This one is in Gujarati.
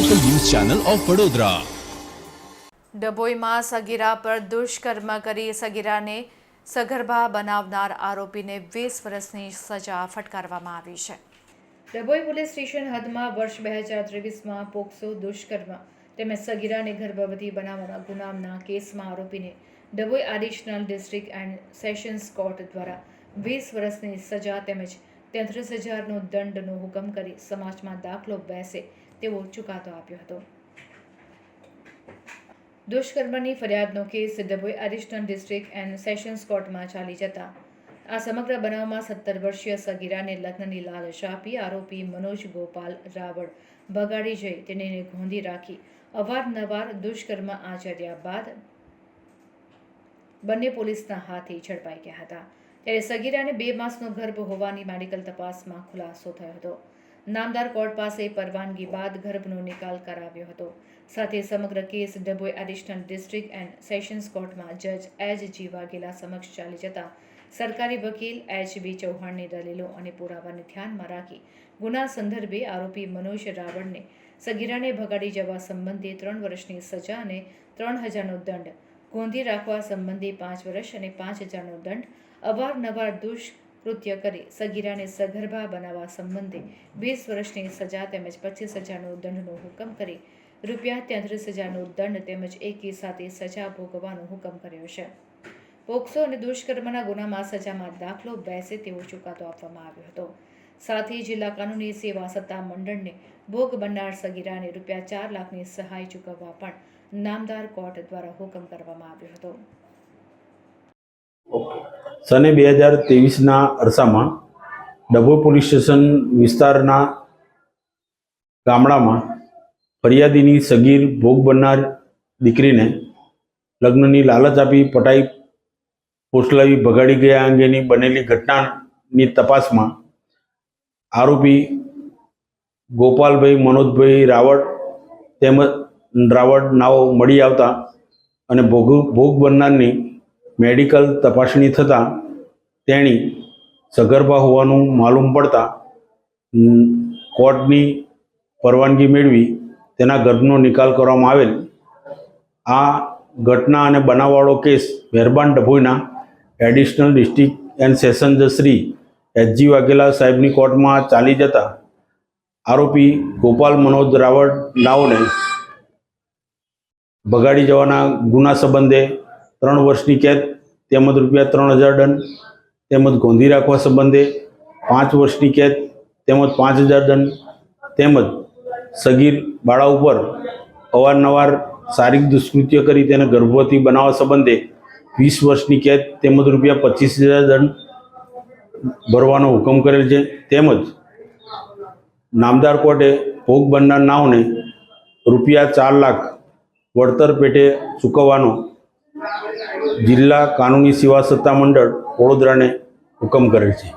ચેનલ ઓફ વડોદરા ડભોઈમાં સગીરા પર દુષ્કર્મ કરી સગીરાને સગર્ભા બનાવનાર આરોપીને વીસ વર્ષની સજા ફટકારવામાં આવી છે. ડભોઈ પોલીસ સ્ટેશન હદમાં વર્ષ બે હજાર ત્રેવીસમાં પોક્સો દુષ્કર્મ તેમજ સગીરાને ગર્ભવતી બનાવવાના ગુનામના કેસમાં આરોપીને Dabhoi additional district and sessions court દ્વારા વીસ વર્ષની સજા તેમજ તેત્રીસ હજારનો દંડનો હુકમ કરી સમાજમાં દાખલો બેસે તેવો ચુકાદો આપ્યો હતો. દુષ્કર્મની ફરિયાદનો case Dabhoi additional district and sessions કોર્ટમાં ચાલી જતા. આ સમગ્ર બનાવમાં સત્તર વર્ષીય સગીરાને લગ્નની લાલચ આપી આરોપી મનોજ ગોપાલ રાવળ ભગાડી જઈ તેને ગોંધી રાખી. અવારનવાર દુષ્કર્મ આચર્યા બાદ બંને પોલીસના હાથે ઝડપાઈ ગયા હતા. ત્યારે સગીરાને બે માસનો ગર્ભ હોવાની મેડિકલ તપાસમાં ખુલાસો થયો હતો. નામદાર કોર્ટ પાસે પરવાનગી બાદ ગર્ભનો નિકાલ કરાવ્યો હતો. સાથે સમગ્ર case Dabhoi additional district and sessions કોર્ટમાં જજ એચ જી વાઘેલા સમક્ષ ચાલી જતા સરકારી વકીલ એચ બી ચૌહાણની દલીલો અને પુરાવાને ધ્યાનમાં રાખી ગુના સંદર્ભે આરોપી મનોજ રાવળને સગીરાને ભગાડી જવા સંબંધે ત્રણ વર્ષની સજા અને ત્રણ હજારનો દંડ, ગોંધી રાખવા સંબંધે પાંચ વર્ષ અને પાંચ હજારનો દંડ, અવારનવાર દુષ્કૃત્ય કરી સગીરાને સગર્ભા બનાવવા સંબંધે વીસ વર્ષની સજા તેમજ પચીસ હજારનો દંડનો હુકમ કરી રૂપિયા તેત્રીસ હજારનો દંડ તેમજ એકી સાથે સજા ભોગવવાનો હુકમ કર્યો છે. પોક્સો અને દુષ્કર્મના ગુનામાં સજામાં દાખલો બેસે તેવો ચુકાદો આપવામાં આવ્યો હતો. સાથે, જિલ્લા કાનૂની સેવા સત્તા મંડળને ભોગ બનનાર સગીરાને રૂપિયા ચાર લાખની સહાય ચૂકવવા પણ નામદાર કોર્ટ દ્વારા હુકમ કરવામાં આવ્યો હતો. સને બે હજાર ત્રેવીસના અરસામાં ડભોઈ પોલીસ સ્ટેશન વિસ્તારના ગામડામાં ફરિયાદીની સગીર ભોગ બનનાર દીકરીને લગ્નની લાલચ આપી પટાઈ પોસલાવી ભગાડી ગયા અંગેની બનેલી ઘટનાની તપાસમાં આરોપી ગોપાલભાઈ, મનોજભાઈ રાવળ તેમજ રાવળ નાઓ મળી આવતા અને ભોગ ભોગ બનનારની મેડિકલ તપાસણી થતાં તેણી સગર્ભા હોવાનું માલુમ પડતા કોર્ટની પરવાનગી મેળવી તેના ગર્ભનો નિકાલ કરવામાં આવેલ. આ ઘટના અને બનાવવાળો કેસ મહેરબાન ડભોઈના એડિશનલ ડિસ્ટ્રિક્ટ એન્ડ સેશન જજ શ્રી એચજી વાઘેલા સાહેબની કોર્ટમાં ચાલી જતા આરોપી ગોપાલ મનોજ રાવળ નાઓને ભગાડી જવાના ગુના સંબંધે ત્રણ વર્ષની કેદ, તેમજ રૂપિયા ત્રણ હજાર દંડ, તેમજ ગોંધી રાખવા સંબંધે પાંચ વર્ષની કેદ, તેમજ પાંચ હજાર દંડ, તેમજ સગીર બાળા ઉપર અવારનવાર શારીરિક દુષ્કૃત્ય કરી તેને ગર્ભવતી બનાવવા સંબંધે વીસ વર્ષની કેદ, તેમજ રૂપિયા પચીસ હજાર દંડ ભરવાનો હુકમ કરેલ છે. તેમજ નામદાર કોર્ટે ભોગ બનનાર નાવને રૂપિયા ચાર લાખ વળતર પેટે ચૂકવવાનો જિલ્લા કાનૂની સેવા સત્તા મંડળ વડોદરાને હુકમ કરેલ છે.